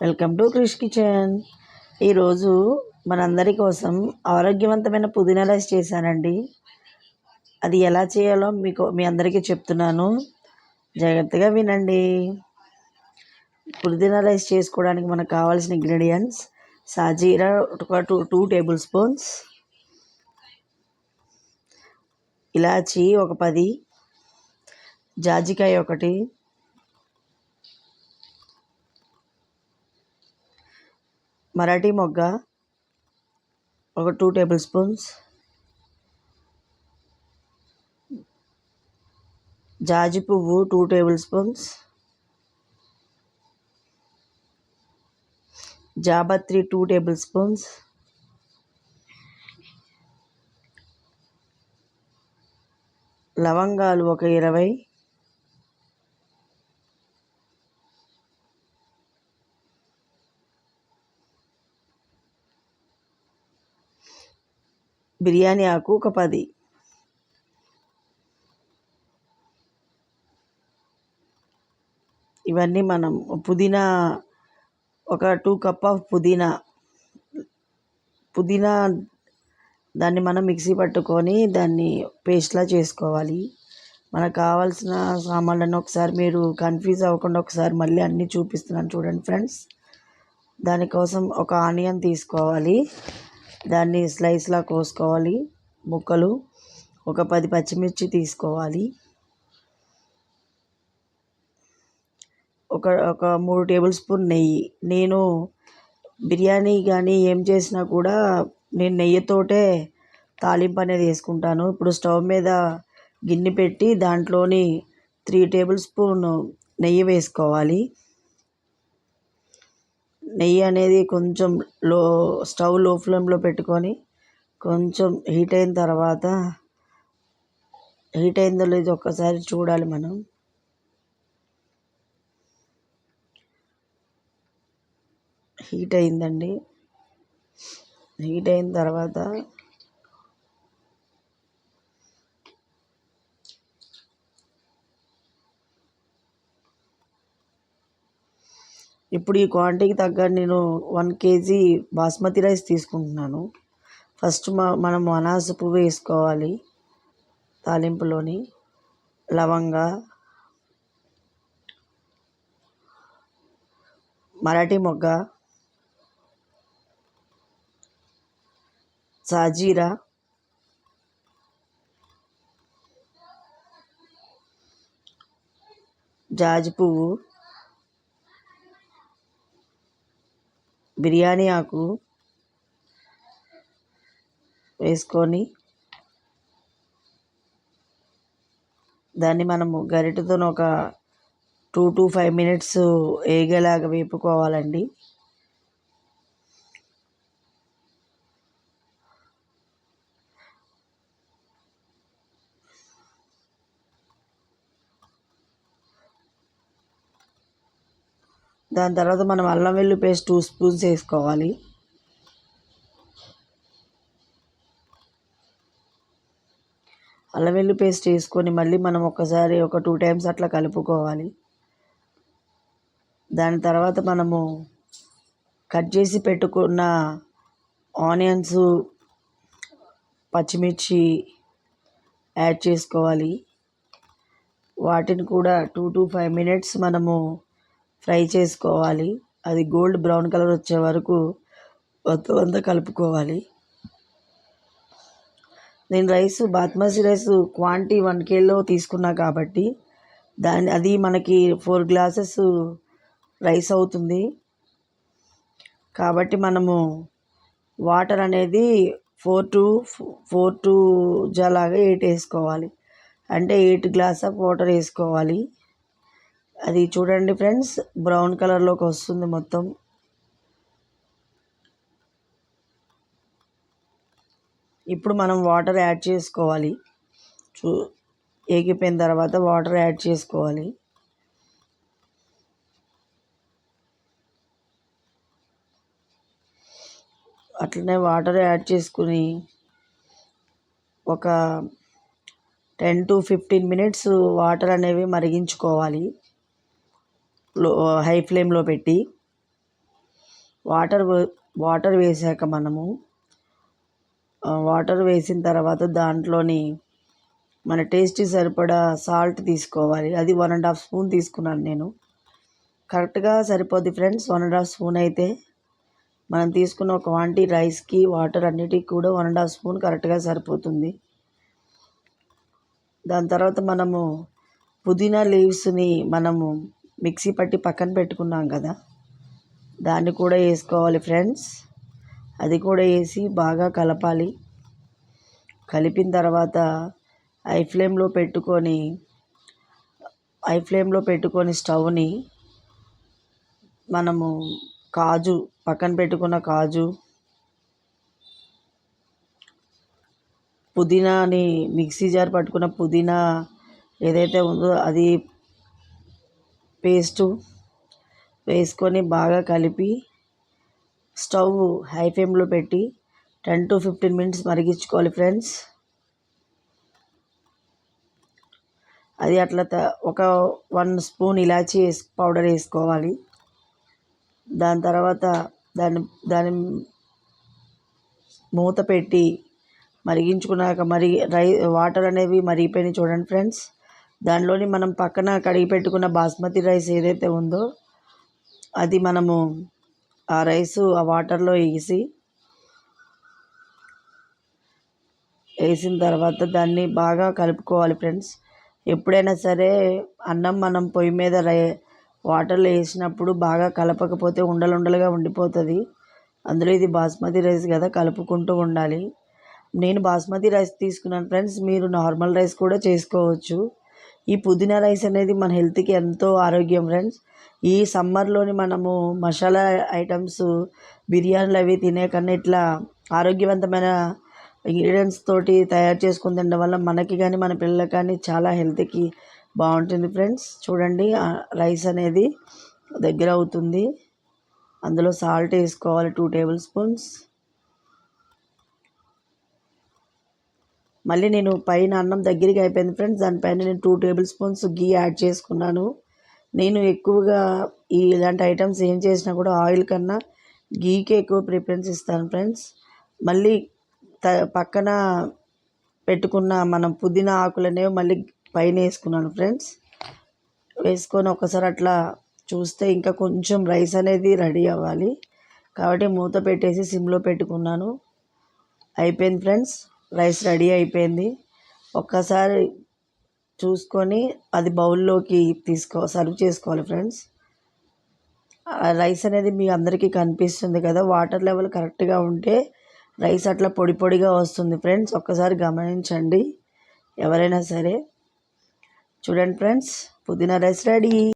Welcome to Krish kitchen. ఈరోజు మనందరి కోసం ఆరోగ్యవంతమైన పుదీనా రైస్ చేశానండి. అది ఎలా చేయాలో మీకు మీ అందరికీ చెప్తున్నాను. జాగ్రత్తగా వినండి. పుదీనా రైస్ చేసుకోవడానికి మనకు కావాల్సిన ఇంగ్రీడియంట్స్ సాజీరా ఒక టూ టూ టేబుల్ స్పూన్స్ ఇలాచి ఒక పది జాజికాయ ఒకటి మరాఠీ మొగ్గ ఒక టూ టేబుల్ స్పూన్స్ జాజి పువ్వు టూ టేబుల్ స్పూన్స్ జాపత్రి టూ టేబుల్ స్పూన్స్ లవంగాలు ఒక ఇరవై. బిర్యానీ ఆకు ఒక పది. ఇవన్నీ మనం పుదీనా ఒక టూ కప్ ఆఫ్ పుదీనా. పుదీనా దాన్ని మనం మిక్సీ పట్టుకొని దాన్ని పేస్ట్లా చేసుకోవాలి. మనకు కావాల్సిన సామాన్లను ఒకసారి మీరు కన్ఫ్యూజ్ అవ్వకుండా ఒకసారి మళ్ళీ అన్నీ చూపిస్తున్నాను చూడండి ఫ్రెండ్స్. దానికోసం ఒక ఆనియన్ తీసుకోవాలి. దాన్ని స్లైస్లా కోసుకోవాలి. ముక్కలు ఒక పది పచ్చిమిర్చి తీసుకోవాలి. ఒక ఒక మూడు టేబుల్ స్పూన్ నెయ్యి. నేను బిర్యానీ కానీ ఏం చేసినా కూడా నేను నెయ్యితోటే తాలింపు అనేది వేసుకుంటాను. ఇప్పుడు స్టవ్ మీద గిన్నె పెట్టి దాంట్లోని త్రీ టేబుల్ స్పూన్ నెయ్యి వేసుకోవాలి. నెయ్యి అనేది కొంచెం లో స్టవ్లో ఫ్లేమ్లో పెట్టుకొని కొంచెం హీట్ అయిన తర్వాత హీట్ అయిందో లేదో ఒక్కసారి చూడాలి మనం. హీట్ అయిందండి. హీట్ అయిన తర్వాత ఇప్పుడు ఈ క్వాంటిటీకి తగ్గ నేను వన్ కేజీ బాస్మతి రైస్ తీసుకుంటున్నాను. ఫస్ట్ మనం అనాస పువ్వు వేసుకోవాలి తాలింపులోని. లవంగ. మరాఠీ మొగ్గ. సాజీరా. జాజి పువ్వు. బిర్యానీ ఆకు వేసుకొని దాన్ని మనము గరిటెతో ఒక టూ టు ఫైవ్ మినిట్స్ వేగేలాగా వేపుకోవాలండి. దాని తర్వాత మనం అల్లం వెల్లు పేస్ట్ టూ స్పూన్స్ వేసుకోవాలి. అల్లం వెల్లు పేస్ట్ వేసుకొని మళ్ళీ మనం ఒకసారి ఒక టూ టైమ్స్ అట్లా కలుపుకోవాలి. దాని తర్వాత మనము కట్ చేసి పెట్టుకున్న ఆనియన్స్ పచ్చిమిర్చి యాడ్ చేసుకోవాలి. వాటిని కూడా టూ టు ఫైవ్ మినిట్స్ మనము ఫ్రై చేసుకోవాలి. అది గోల్డ్ బ్రౌన్ కలర్ వచ్చే వరకు మొత్తం అంతా కలుపుకోవాలి. నేను rice basmati rice quantity one Khelo తీసుకున్నా కాబట్టి దాని అది మనకి ఫోర్ గ్లాసెస్ రైస్ అవుతుంది. కాబట్టి మనము వాటర్ అనేది ఫోర్ టు ఫోర్ టు జలాగా ఎయిట్ వేసుకోవాలి. అంటే ఎయిట్ గ్లాస్ ఆఫ్ వాటర్ వేసుకోవాలి. అది చూడండి ఫ్రెండ్స్ బ్రౌన్ కలర్లోకి వస్తుంది మొత్తం. ఇప్పుడు మనం వాటర్ యాడ్ చేసుకోవాలి. చూ ఏగిపోయిన తర్వాత వాటర్ యాడ్ చేసుకోవాలి. అట్లనే వాటర్ యాడ్ చేసుకుని ఒక ten to fifteen minutes water అనేవి మరిగించుకోవాలి. లో హై ఫ్లేమ్లో పెట్టి వాటర్ వాటర్ వేసాక మనము వాటర్ వేసిన తర్వాత దాంట్లోని మన టేస్ట్కి సరిపడా సాల్ట్ తీసుకోవాలి. అది వన్ అండ్ హాఫ్ స్పూన్ తీసుకున్నాను నేను. కరెక్ట్గా సరిపోద్ది friends one and half spoon అయితే. మనం తీసుకున్న ఒక క్వాంటిటీ రైస్కి వాటర్ అన్నిటికి కూడా వన్ అండ్ హాఫ్ స్పూన్ కరెక్ట్గా సరిపోతుంది. దాని తర్వాత మనము పుదీనా లీవ్స్ని మనము మిక్సీ పట్టి పక్కన పెట్టుకున్నాం కదా. దాన్ని కూడా వేసుకోవాలి ఫ్రెండ్స్. అది కూడా వేసి బాగా కలపాలి. కలిపిన తర్వాత ఐ ఫ్లేమ్లో పెట్టుకొని ఐ ఫ్లేమ్లో పెట్టుకొని స్టవ్ని మనము కాజు పక్కన పెట్టుకున్న కాజు పుదీనాని మిక్సీ జార్ పట్టుకున్న పుదీనా ఏదైతే ఉందో అది పేస్టు వేసుకొని బాగా కలిపి స్టవ్ హై ఫ్లేమ్లో పెట్టి టెన్ టు ఫిఫ్టీన్ మినిట్స్ మరిగించుకోవాలి ఫ్రెండ్స్. అది అట్లా త- ఒక వన్ స్పూన్ ఇలాచీ వేసి పౌడర్ వేసుకోవాలి. దాని తర్వాత దాన్ని దాని మూత పెట్టి మరిగించుకున్నాక మరి రై వాటర్ అనేవి మరిగిపోయినాయి చూడండి ఫ్రెండ్స్. దానిలోని మనం పక్కన కడిగి పెట్టుకున్న బాస్మతి రైస్ ఏదైతే ఉందో అది మనము ఆ రైస్ ఆ వాటర్లో వేసి వేసిన తర్వాత దాన్ని బాగా కలుపుకోవాలి ఫ్రెండ్స్. ఎప్పుడైనా సరే అన్నం మనం పొయ్యి మీద రై వాటర్లో వేసినప్పుడు బాగా కలపకపోతే ఉండలుండలుగా ఉండిపోతుంది. అందులో ఇది బాస్మతి రైస్ కదా కలుపుకుంటూ ఉండాలి. నేను బాస్మతి రైస్ తీసుకున్నాను ఫ్రెండ్స్ మీరు నార్మల్ రైస్ కూడా చేసుకోవచ్చు. ఈ పుదీనా రైస్ అనేది మన హెల్త్కి ఎంతో ఆరోగ్యం ఫ్రెండ్స్. ఈ సమ్మర్లోని మనము మసాలా ఐటమ్స్ బిర్యానీలు అవి తినే కన్నా ఇట్లా ఆరోగ్యవంతమైన ఇంగ్రీడియంట్స్ తోటి తయారు చేసుకుని తినడం వల్ల మనకి కానీ మన పిల్లలకి కానీ చాలా హెల్త్కి బాగుంటుంది ఫ్రెండ్స్. చూడండి రైస్ అనేది దగ్గర అవుతుంది. అందులో సాల్ట్ వేసుకోవాలి టూ టేబుల్ స్పూన్స్. మళ్ళీ నేను పైన అన్నం దగ్గరికి అయిపోయింది ఫ్రెండ్స్. దానిపైన నేను two tablespoons ghee add చేసుకున్నాను. నేను ఎక్కువగా ఈ ఇలాంటి ఐటమ్స్ ఏం చేసినా కూడా ఆయిల్ కన్నా గీకే ఎక్కువ ప్రిఫరెన్స్ ఇస్తాను ఫ్రెండ్స్. మళ్ళీ త పక్కన పెట్టుకున్న మనం పుదీనా ఆకులనేవి మళ్ళీ పైన వేసుకున్నాను ఫ్రెండ్స్. వేసుకొని ఒకసారి అట్లా చూస్తే ఇంకా కొంచెం రైస్ అనేది రెడీ అవ్వాలి. కాబట్టి మూత పెట్టేసి సిమ్లో పెట్టుకున్నాను. అయిపోయింది ఫ్రెండ్స్. రైస్ రెడీ అయిపోయింది. ఒక్కసారి చూసుకొని అది బౌల్లోకి తీసుకో సర్వ్ చేసుకోవాలి ఫ్రెండ్స్. ఆ రైస్ అనేది మీ అందరికీ కనిపిస్తుంది కదా వాటర్ లెవెల్ కరెక్ట్గా ఉంటే రైస్ అట్లా పొడి పొడిగా వస్తుంది ఫ్రెండ్స్. ఒక్కసారి గమనించండి ఎవరైనా సరే. చూడండి ఫ్రెండ్స్ పుదీనా రైస్ రెడీ.